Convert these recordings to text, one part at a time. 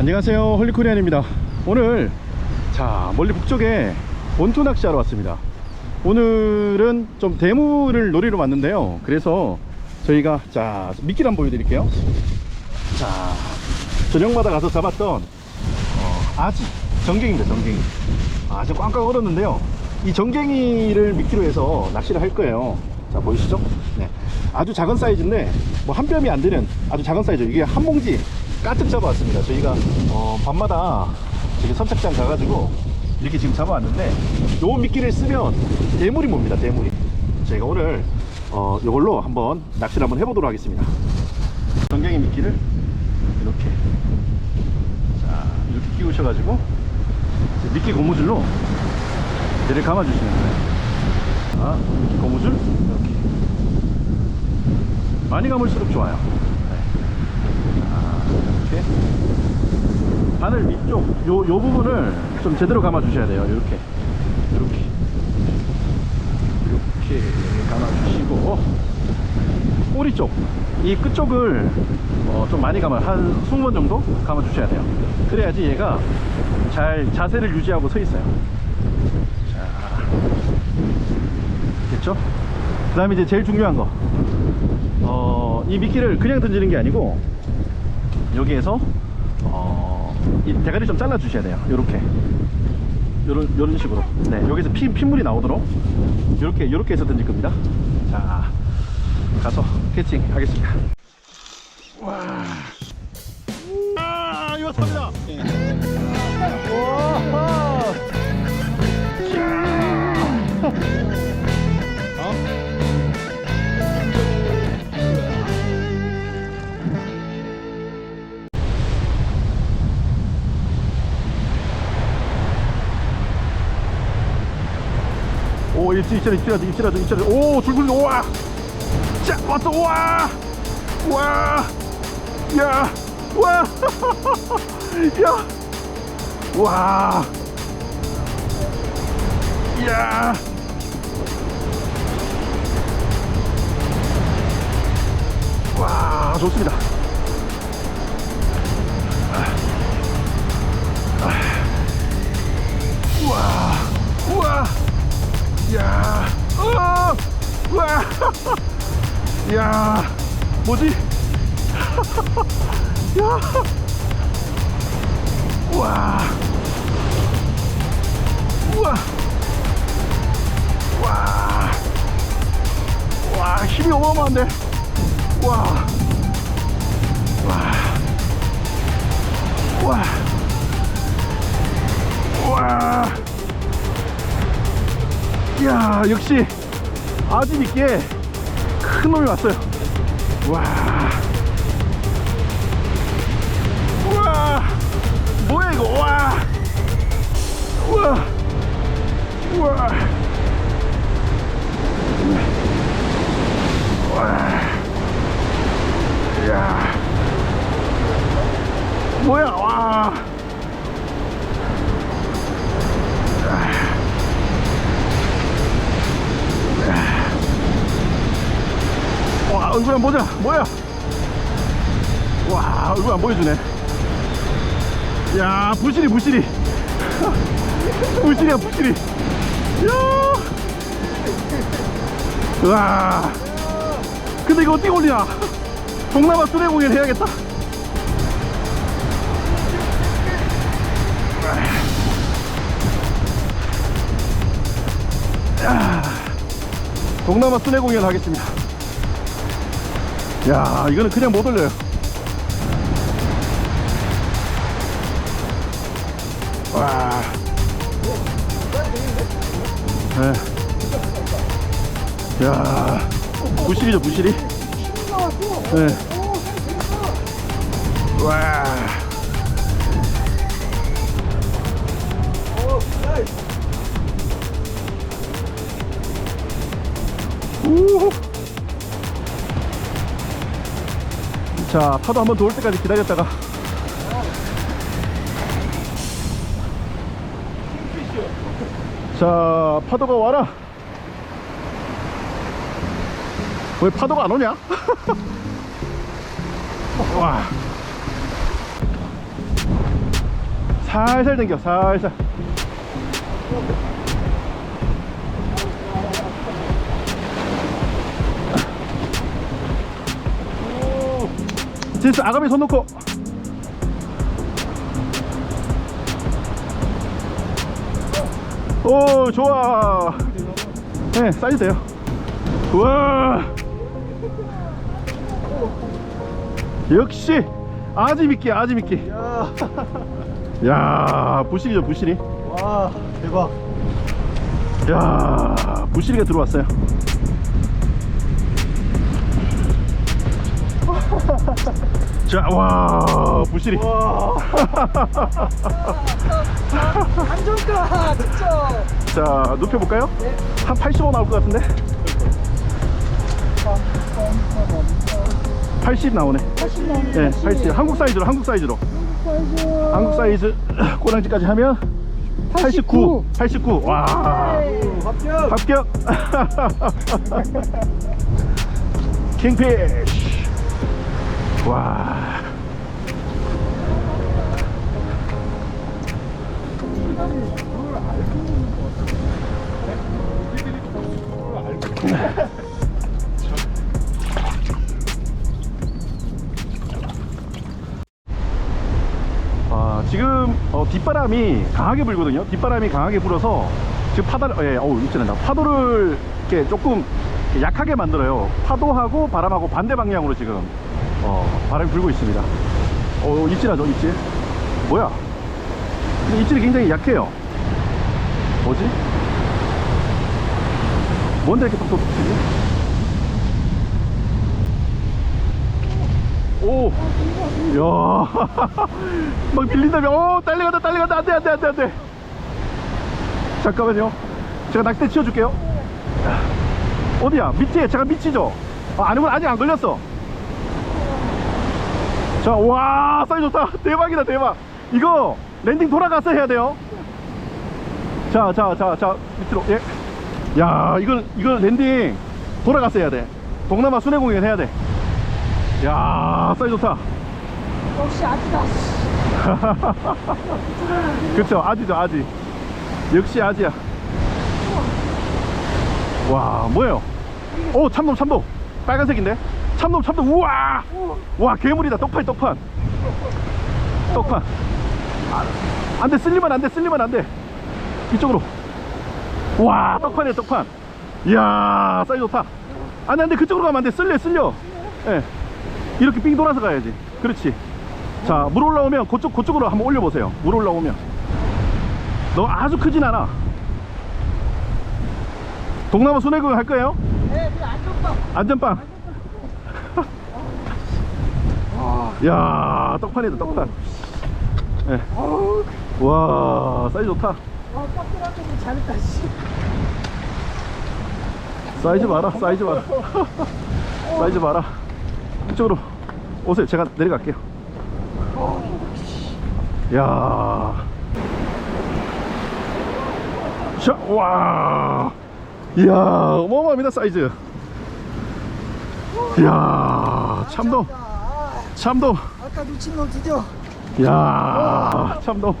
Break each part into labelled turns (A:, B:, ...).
A: 안녕하세요. 홀리코리안입니다. 오늘 자 멀리 북쪽에 본토 낚시하러 왔습니다. 오늘은 좀 대물을 노리러 왔는데요. 그래서 저희가 자 미끼를 한번 보여드릴게요. 자 저녁마다 가서 잡았던 어, 아지 정갱입니다 정갱이. 아주 꽝꽝 얼었는데요. 이 정갱이를 미끼로 해서 낚시를 할 거예요. 자 보이시죠? 네. 아주 작은 사이즈인데 뭐 한 뼘이 안 되는 아주 작은 사이즈. 이게 한 봉지 가득 잡아왔습니다. 저희가 어, 밤마다 저기 선착장 가가지고 이렇게 지금 잡아왔는데 요 미끼를 쓰면 대물이 뭡니다 대물이. 저희가 오늘 어, 요걸로 한번 낚시를 한번 해보도록 하겠습니다. 정갱이 미끼를 이렇게 자 이렇게 끼우셔가지고 미끼 고무줄로 얘를 감아주시면 돼요. 자 미끼 고무줄 이렇게. 많이 감을수록 좋아요 이렇게. 바늘 위쪽 요, 요 부분을 좀 제대로 감아 주셔야 돼요. 이렇게. 이렇게. 이렇게 감아 주시고. 꼬리 쪽. 이 끝쪽을 어, 좀 많이 감아 한 20번 정도 감아 주셔야 돼요. 그래야지 얘가 잘 자세를 유지하고 서 있어요. 자. 됐죠? 그 다음에 이제 제일 중요한 거. 어, 이 미끼를 그냥 던지는 게 아니고 여기에서 어, 이 대가리 좀 잘라 주셔야 돼요. 요렇게. 요런 요런 식으로. 네 여기서 피, 핏물이 나오도록 요렇게 요렇게 해서 던질 겁니다. 자 가서 캐칭 하겠습니다. 와. 아, 이거 탑니다 오, 일치, 일치라, 일치라, 일치라, 일치라. 오, 줄줄, 우와! 자, 왔어, 우와! 우와! 야! 와! 야! 와! 야! 와, 좋습니다. 우와! 우와! 야, 어, 와, 야, 뭐지? 야, 와, 우와, 와, 와, 힘이 어마어마한데, 와, 와, 와, 와. 이야 역시 아주 있게 큰 놈이 왔어요. 와. 우와. 뭐야 이거? 와. 우와. 우와. 와. 이야. 뭐야? 와 얼굴 안 보자. 뭐야? 와 얼굴 안 보여주네. 야 부실이 부실이. 부실이야 부실이. 야! 우와 근데 이거 어떻게 올리냐? 동남아 수레 공연 해야겠다. 야, 동남아 수레 공연 하겠습니다 야 이거는 그냥 못 올려요. 와. 네. 야 부실이죠 부실이? 네. 와. 우후 자 파도 한번 도올 때까지 기다렸다가. 자 파도가 와라. 왜 파도가 안 오냐? 와. 살살 당겨 살살 진짜 아가미 손 놓고. 오 좋아. 네 사이즈 돼요. 우와. 역시 아지 미끼 아지 미끼.
B: 야,
A: 야 부실이죠 부실이.
B: 와, 대박.
A: 야 부실이가 들어왔어요 자 와 부실이
B: 와. 안좋다 진짜.
A: 자 눕혀볼까요? 한 85 나올 것 같은데 80 나오네
B: 80 나오네.
A: 네, 80 한국 사이즈로 한국 사이즈로 한국 사이즈 꼬랑지까지 하면 89 89와
B: 합격.
A: 합격 킹피쉬 와 아, 지금 어, 뒷바람이 강하게 불거든요. 뒷바람이 강하게 불어서 지금 파다를 예, 어우 입질한다. 파도를 이렇게 조금 약하게 만들어요. 파도하고 바람하고 반대 방향으로 지금 어, 바람이 불고 있습니다. 어, 입질하죠, 입질. 뭐야? 근데 입질이 굉장히 약해요. 뭐지? 뭔데 이렇게 톡톡 치지? 오! 야, 막 밀린다며. 오, 딸려간다, 딸려간다. 안 돼, 안 돼, 안 돼, 안 돼. 잠깐만요. 제가 낚싯대 치워줄게요. 어디야? 밑에, 제가 밑이죠? 아, 아니면 아직 안 걸렸어. 자, 와, 사이즈 좋다. 대박이다, 대박. 이거 랜딩 돌아가서 해야 돼요. 자, 자, 자, 자, 밑으로. 예. 야, 이걸, 이걸 랜딩 돌아가서 해야 돼. 동남아 순회공연 해야 돼. 야, 사이즈 좋다.
B: 역시 아기다.
A: 그쵸 아지죠 아지 역시 아지야 와 뭐예요 오 참돔 참돔 빨간색인데 참돔 참돔 우와! 와 괴물이다. 떡판 떡판. 떡판. 안돼 쓸리면 안돼 쓸리면 안돼. 이쪽으로. 와 떡판이야 떡판. 이야 사이즈 좋다. 안돼 안돼. 그쪽으로 가면 안돼. 쓸려 쓸려. 예. 이렇게 삥 돌아서 가야지. 그렇지. 자, 물 올라오면 그쪽, 그쪽으로 한번 올려보세요. 물 올라오면. 너 아주 크진 않아. 동남아 순회구경 할 거예요?
B: 네, 그냥 안좋다.
A: 안전빵. 야 떡판이다, 떡판. 예.
B: 어우,
A: 와, 사이즈 좋다.
B: 아, 빡들한테 잘했다. 씨.
A: 사이즈 봐라, 사이즈 봐라. 사이즈 봐라. 이쪽으로 오세요. 제가 내려갈게요. 야. 자, 와. 이야, 어마어마합니다, 사이즈. 이야, 참돔,
B: 아,
A: 참돔.
B: 아까 놓친 놈 드디어.
A: 이야, 참돔.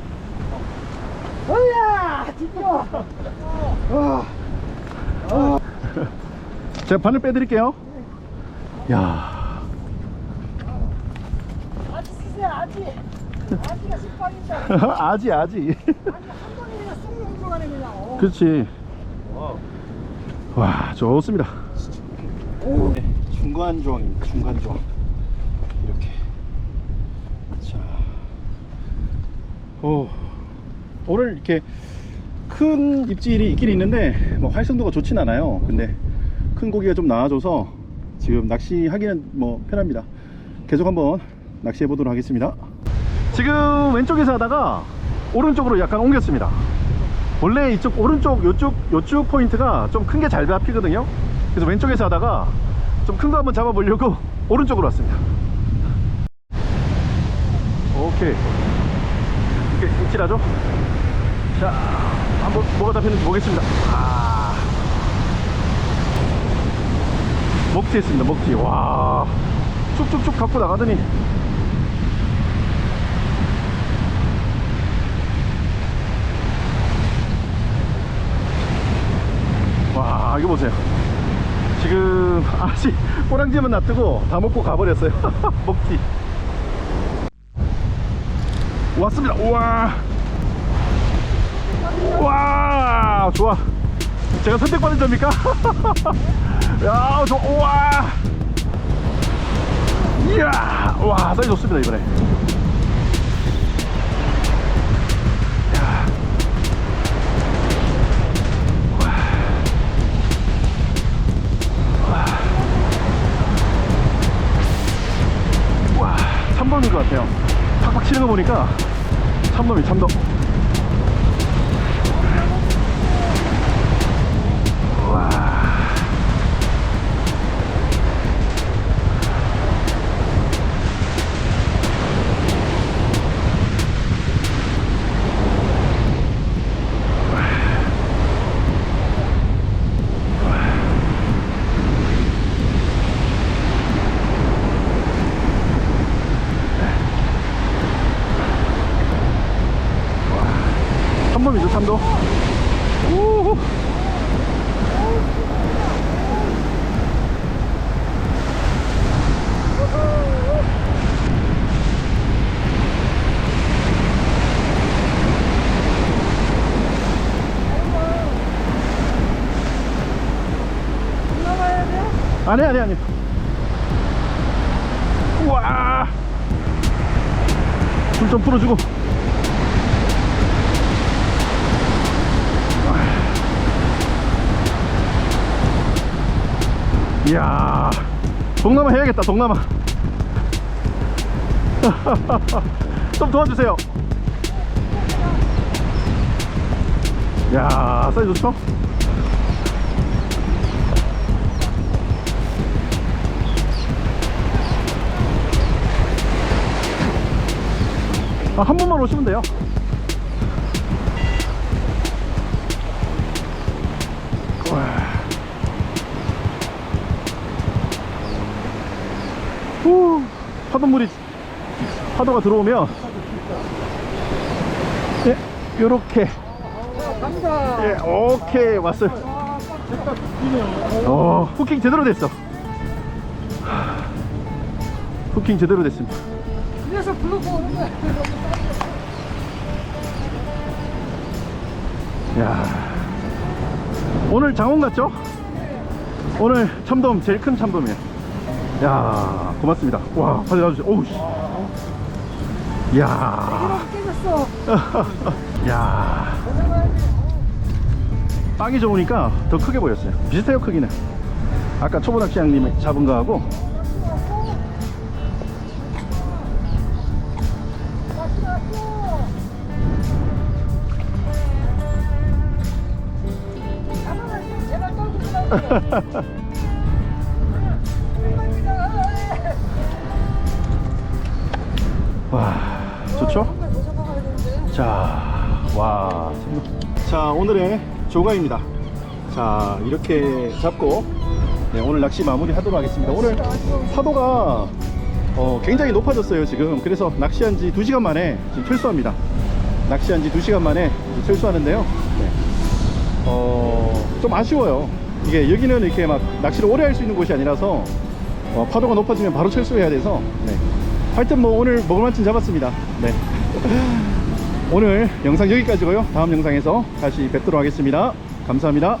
B: 어이야, 드디어. 와,
A: 제가 바늘 빼드릴게요. 야,
B: 아지 쓰세요, 아지. 아지가 식빵인다.
A: 아지, 아지.
B: 아니, 한 번에 그냥 쑥 들어가네, 그냥. 어.
A: 그렇지. 와, 좋습니다.
B: 오.
A: 중간 조항입니다. 중간 조항. 이렇게. 자. 오. 오늘 이렇게 큰 입질이 있긴 있는데 뭐 활성도가 좋진 않아요. 근데 큰 고기가 좀 나와줘서 지금 낚시하기는 뭐 편합니다. 계속 한번 낚시해 보도록 하겠습니다. 지금 왼쪽에서 하다가 오른쪽으로 약간 옮겼습니다. 원래 이쪽 오른쪽 요쪽 요쪽 포인트가 좀 큰 게 잘 잡히거든요. 그래서 왼쪽에서 하다가 좀 큰 거 한번 잡아 보려고 오른쪽으로 왔습니다. 오케이. 이렇게 움찔하죠? 자, 한번 뭐가 잡히는지 보겠습니다. 아. 먹튀 했습니다, 먹튀. 와. 쭉쭉쭉 갖고 나가더니 와 이거 보세요 지금 아직 꼬랑지만 놔두고 다 먹고 가버렸어요 먹튀 왔습니다. 우와. 와, 좋아. 제가 선택받은 점입니까? 야, 좋아. 우와. 이야, 와, 사이즈 좋습니다, 이번에. 와, 참돔인 것 같아요. 팍팍 치는 거 보니까 참돔이 참돔. 아니, 아니, 아니. 우와. 줄좀 풀어주고. 이야 동남아 해야겠다 동남아 좀 도와주세요 야 사이즈 좋죠? 아, 한 번만 오시면 돼요 후, 파도물이 파도가 들어오면 예, 요렇게. 예, 오케이 왔어요. 어, 후킹 제대로 됐어. 하, 후킹 제대로 됐습니다.
B: 그래서 불러서 오는데.
A: 야, 오늘 장원 같죠? 오늘 참돔 제일 큰 참돔이에요. 야, 고맙습니다. 와, 가져가주세요. 오우 씨. 야,
B: 깨졌어.
A: 야. 빵이 좋으니까 더 크게 보였어요. 비슷해요 크기는. 아까 초보 낚시장님이 잡은 거하고 와 좋죠? 자, 와. 자, 오늘의 조가입니다. 자, 이렇게 잡고 네, 오늘 낚시 마무리 하도록 하겠습니다. 오늘 파도가 어, 굉장히 높아졌어요, 지금. 그래서 낚시한 지 2시간 만에 지금 철수합니다. 낚시한 지 2시간 만에 철수하는데요. 네. 어, 좀 아쉬워요. 이게 여기는 이렇게 막 낚시를 오래 할 수 있는 곳이 아니라서 어, 파도가 높아지면 바로 철수해야 돼서 네. 하여튼 뭐 오늘 먹을 만큼 잡았습니다. 네. 오늘 영상 여기까지고요. 다음 영상에서 다시 뵙도록 하겠습니다. 감사합니다.